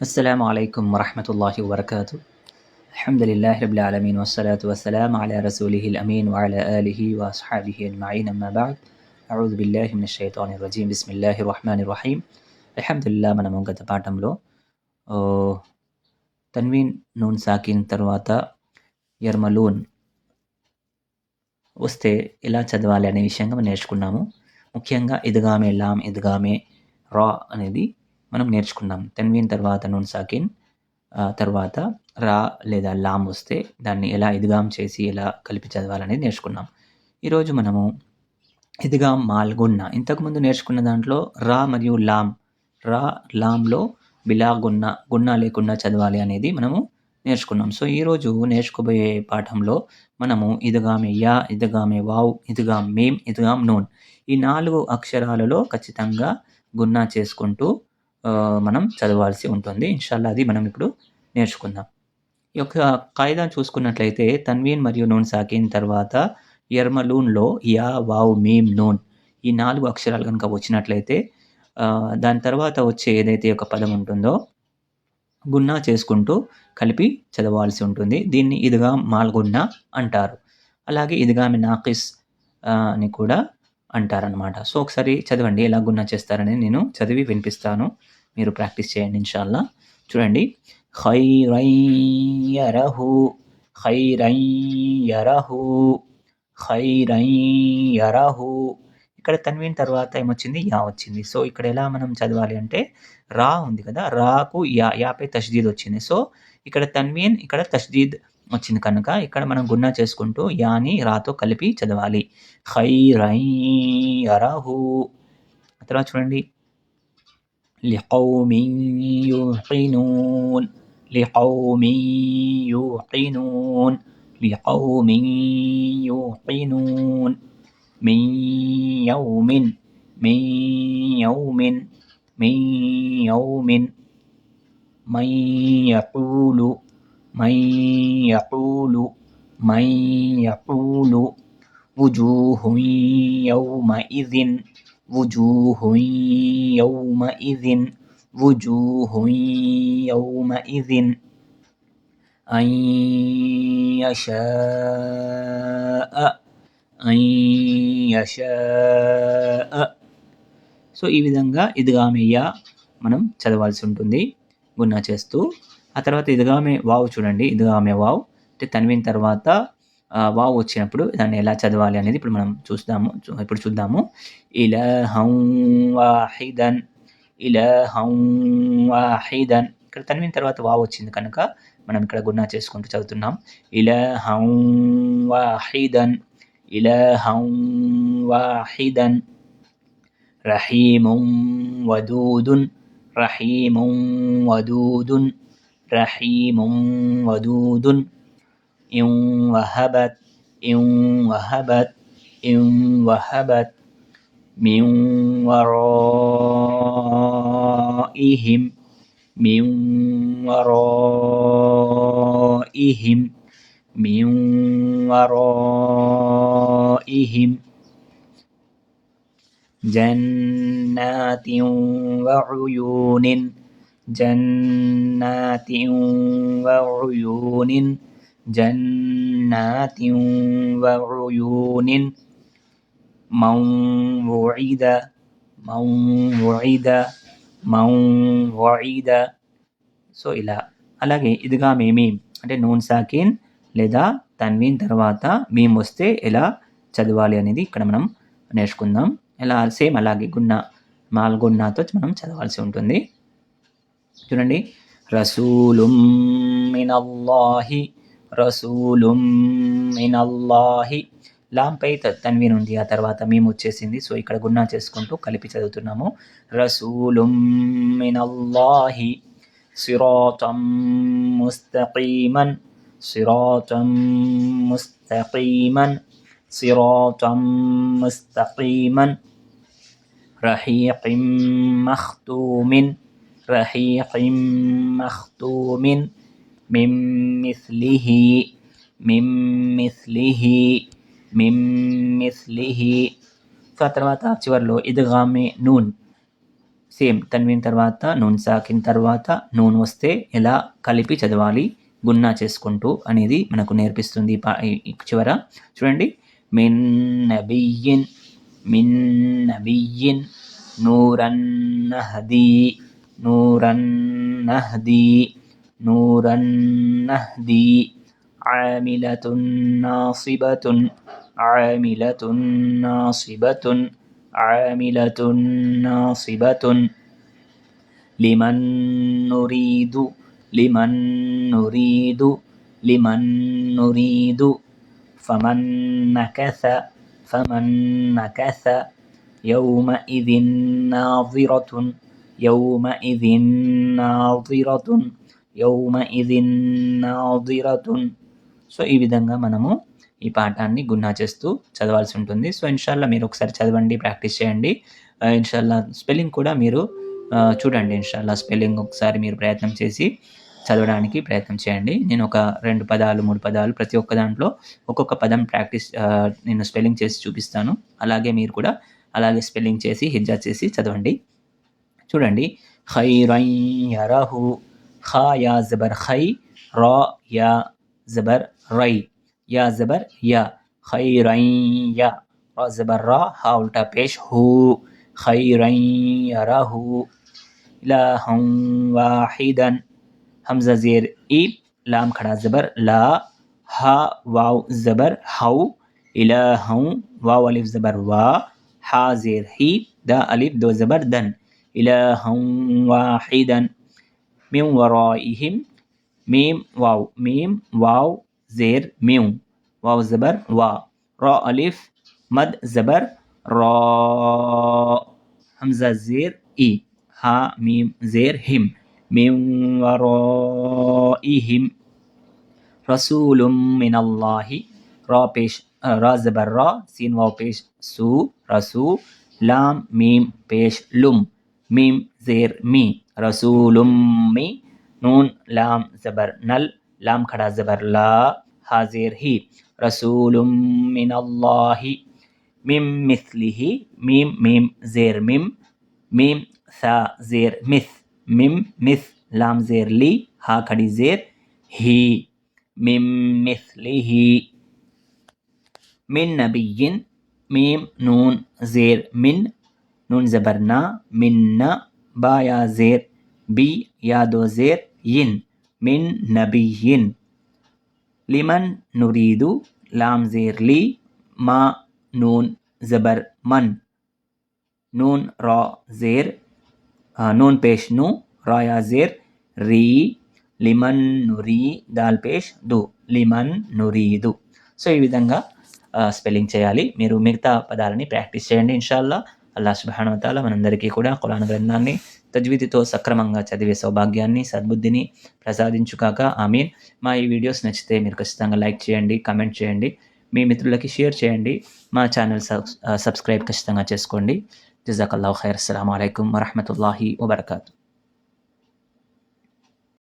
السلام عليكم ورحمة الله وبركاته الحمد لله رب العالمين والصلاة والسلام على رسوله الأمين وعلى آله وأصحابه أجمعين أما بعد أعوذ بالله من الشيطان الرجيم بسم الله الرحمن الرحيم الحمد لله మనము గత పాఠంలో ఓ, తన్వీన్ నూన్ సాకిన్ తర్వాత యర్మలూన్ వస్తే ఎలా చదవాలి అనే విషయంగా మనం నేర్చుకున్నాము ముఖ్యంగా ఇదిగామే లామ్ ఇదిగామే రా అనేది మనం నేర్చుకున్నాం తన్వీన్ తర్వాత నూన్ సాకిన్ తర్వాత రా లేదా లామ్ వస్తే దాన్ని ఎలా ఇదిగాం చేసి ఎలా కలిపి చదవాలనేది నేర్చుకున్నాం ఈరోజు మనము ఇదిగాం మాల్గొన్న ఇంతకుముందు నేర్చుకున్న దాంట్లో రా మరియు లామ్ రా లామ్లో బిలా గున్న గున్న లేకుండా చదవాలి అనేది మనము నేర్చుకున్నాం. సో ఈరోజు నేర్చుకోబోయే పాఠంలో మనము ఇదిగామే యా ఇదిగామే వావ్ ఇదిగాం మేం ఇదిగాం నూన్ ఈ నాలుగు అక్షరాలలో ఖచ్చితంగా గున్నా చేసుకుంటూ మనం చదవాల్సి ఉంటుంది. ఇన్షాల్లా అది మనం ఇప్పుడు నేర్చుకుందాం. ఈ యొక్క కాయిదా చూసుకున్నట్లయితే తన్వీన్ మరియు నూన్ సాకిన్ తర్వాత ఎర్మలూన్లో యా వావ్ మీమ్ నూన్ ఈ నాలుగు అక్షరాలు కనుక వచ్చినట్లయితే దాని తర్వాత వచ్చే ఏదైతే ఒక పదం ఉంటుందో గున్నా చేసుకుంటూ కలిపి చదవాల్సి ఉంటుంది. దీన్ని ఇదిగా మాల్గున్నా అంటారు. అలాగే ఇదిగామి నాకిస్ అని కూడా అంటారనమాట సో ఒకసారి చదవండి ఎలా గున్నా చేస్తారని నేను చదివి వినిపిస్తాను. మీరు ప్రాక్టీస్ చేయండి ఇన్షాల్లా. చూడండి. ఖైరహు ఖైరహు ఖైరహు ఇక్కడ తన్వీన్ తర్వాత ఏమొచ్చింది? యా వచ్చింది. సో ఇక్కడ ఎలా మనం చదవాలి అంటే రా ఉంది కదా? రాకు యా యాపై తష్దీద్ వచ్చింది. సో ఇక్కడ తన్వీన్ ఇక్కడ తష్దీద్ వచ్చింది కనుక ఇక్కడ మనం గున్నా చేసుకుంటూ యాని రాతో కలిపి చదవాలి. ఖైరహు తర్వాత చూడండి. لقوم يوقنون لقوم يوقنون لقوم يوقنون. من يوم من يوم من يوم. من يقول من يقول من يقول. وجوه يومئذ وجوه يومئذ وجوه يومئذ أن يشاء أن يشاء సో ఈ విధంగా ఇదిగామయ్య మనం చదవాల్సి ఉంటుంది గున్నా చేస్తూ ఆ తర్వాత ఇదిగామే వావ్ చూడండి ఇదిగామే వావ్ అంటే తన్విన్ తర్వాత ఆ, వావ్ వచ్చినప్పుడు దాన్ని ఎలా చదవాలి అనేది ఇప్పుడు మనం చూస్తాము చూ- ఇప్పుడు చూద్దాము. ఇలహం వాహిదన్ ఇలహం వాహిదన్. ఇక్కడ తన్విన్ తర్వాత వావ్ వచ్చింది కనుక మనం ఇక్కడ గున్నా చేసుకుంటూ చదువుతున్నాం. ఇలహం వాహిదన్ ఇలహం వాహిదన్. రహీముం వదూదున్ రహీముం వదూదున్. రహీముం వదూదున్. إن وهبت إن وهبت إن وهبت من ورائهم من ورائهم من ورائهم. جنات وعيون جنات وعيون. جنات وعيون من وعد من وعد من وعد సో ఇలా అలాగే ఇదిగా మేమీం అంటే నూన్ సాకిన్ లేదా తన్వీన్ తర్వాత మీం వస్తే ఎలా చదవాలి అనేది ఇక్కడ మనం నేర్చుకుందాం ఎలా సేమ్ అలాగే గున్న మాల్గున్నాతో మనం చదవాల్సి ఉంటుంది చూడండి రసూలుం మినల్లాహి రసూలుం మినల్లాహి. లాంపై తన్వీన్ ఉంది ఆ తర్వాత మేము వచ్చేసింది. సో ఇక్కడ గున్నా చేసుకుంటూ కలిపి చదువుతున్నాము. రసూలుం మినల్లాహి సిరాతం ముస్తఖీమన్. సిరాతం ముస్తఖీమన్. సిరాతం ముస్తఖీమన్. రహీఖిం మఖ్తూమిన్. రహీఖిం మఖ్తూమిన్. మిమ్మిస్లిహి మిమ్మిస్లిహి మిమ్మిస్లిహి సో ఆ తర్వాత చివరిలో ఇద్గామి నూన్. సేమ్ తన్విన్ తర్వాత నూన్ సాకిన్ తర్వాత నూన్ వస్తే ఎలా కలిపి చదవాలి గున్నా చేసుకుంటూ అనేది మనకు నేర్పిస్తుంది చివర. చూడండి. మిన్న బియ్యన్ మిన్న బియ్యన్ నూరన్ నహదీ نورا نهدي. عاملة ناصبة. عاملة ناصبة. عاملة ناصبة. لمن نريد؟ لمن نريد؟ لمن نريد؟ فمن نكث؟ فمن نكث؟ يومئذ ناظرة. يومئذ ناظرة. యౌమ ఇదిన్ సో ఈ విధంగా మనము ఈ పాఠాన్ని గున్నా చేస్తూ చదవాల్సి ఉంటుంది. సో ఇన్షాల్లా మీరు ఒకసారి చదవండి ప్రాక్టీస్ చేయండి. ఇన్షాల్లా స్పెల్లింగ్ కూడా మీరు చూడండి ఇన్షాల్లా స్పెల్లింగ్ ఒకసారి మీరు ప్రయత్నం చేసి చదవడానికి ప్రయత్నం చేయండి. నేను ఒక రెండు పదాలు మూడు పదాలు ప్రతి ఒక్క దాంట్లో ఒక్కొక్క పదం ప్రాక్టీస్ నేను స్పెల్లింగ్ చేసి చూపిస్తాను. అలాగే మీరు కూడా అలాగే స్పెల్లింగ్ చేసి హిజ్జా చేసి చదవండి. చూడండి. హైరై خا یا زبر خی را یا زبر ری. یا زبر یا. خیرین یا. را زبر را ها الٹا پیش ہو خیرین یا را ہو الہم واحدا. حمزہ زیر ای لام کھڑا زبر لا. ها واو زبر ہو الہم واو الف زبر وا. حا زیر ہی دا الف دو زبر دن. الہم واحدا. मिम वराइहिम मीम वाव मीम वाव ज़ेर म्यू वाव ज़बर वा रा अलिफ मद ज़बर रा हमज़ा ज़ेर ई हा मीम ज़ेर हिम मीम वराइहिम रसूल मिन अल्लाह रा पेश रा ज़बर रा सीन वाव पेश सू रसू लाम मीम पेश लुम मीम ज़ेर मी ரசூலும் மி நூன் லாம் ஜபர் நல் லாம் கடா ஜபர் லா ஹாசிர் ஹி. ரசூலும் மினல்லாஹி மிம் மிஸ்லிஹி மீம் மீம் ஜேர் மிம் மீம் சா ஜேர் மிஸ் மிம் மிஸ் லாம் ஜேர் லி ஹா கடி ஜேர் ஹி. மிம் மிஸ்லிஹி மின் நபியின் மீம் நூன் ஜேர் மின் நூன் ஜபர்னா மின்னா బాయాజేర్ బి యాదోజేర్ ఇన్ మిన్ నబియిన్. లిమన్ నురీదు లామ్జేర్ లీ మా నూన్ జబర్ మన్. నూన్ రా జేర్ నూన్ పేష్ను రాయా రీ లిమన్ నురీ దాల్ పేష్ దు లిమన్ నురీదు. సో ఈ విధంగా స్పెల్లింగ్ చేయాలి. మీరు మిగతా పదాలని ప్రాక్టీస్ చేయండి ఇన్షాల్లా. అల్లా సుబానవతాల మనందరికీ కూడా కులాన గ్రంథాన్ని తజ్విదితో సక్రమంగా చదివే సౌభాగ్యాన్ని సద్బుద్ధిని ప్రసాదించుకాక ఆమీన్. మా ఈ వీడియోస్ నచ్చితే మీరు ఖచ్చితంగా లైక్ చేయండి కమెంట్ చేయండి మీ మిత్రులకి షేర్ చేయండి మా ఛానల్ సబ్స్క్రైబ్ ఖచ్చితంగా చేసుకోండి. జజాకల్లా ఖైర్. అస్సలం అయికం వరహమతుల్లాహి వబర్కాతు.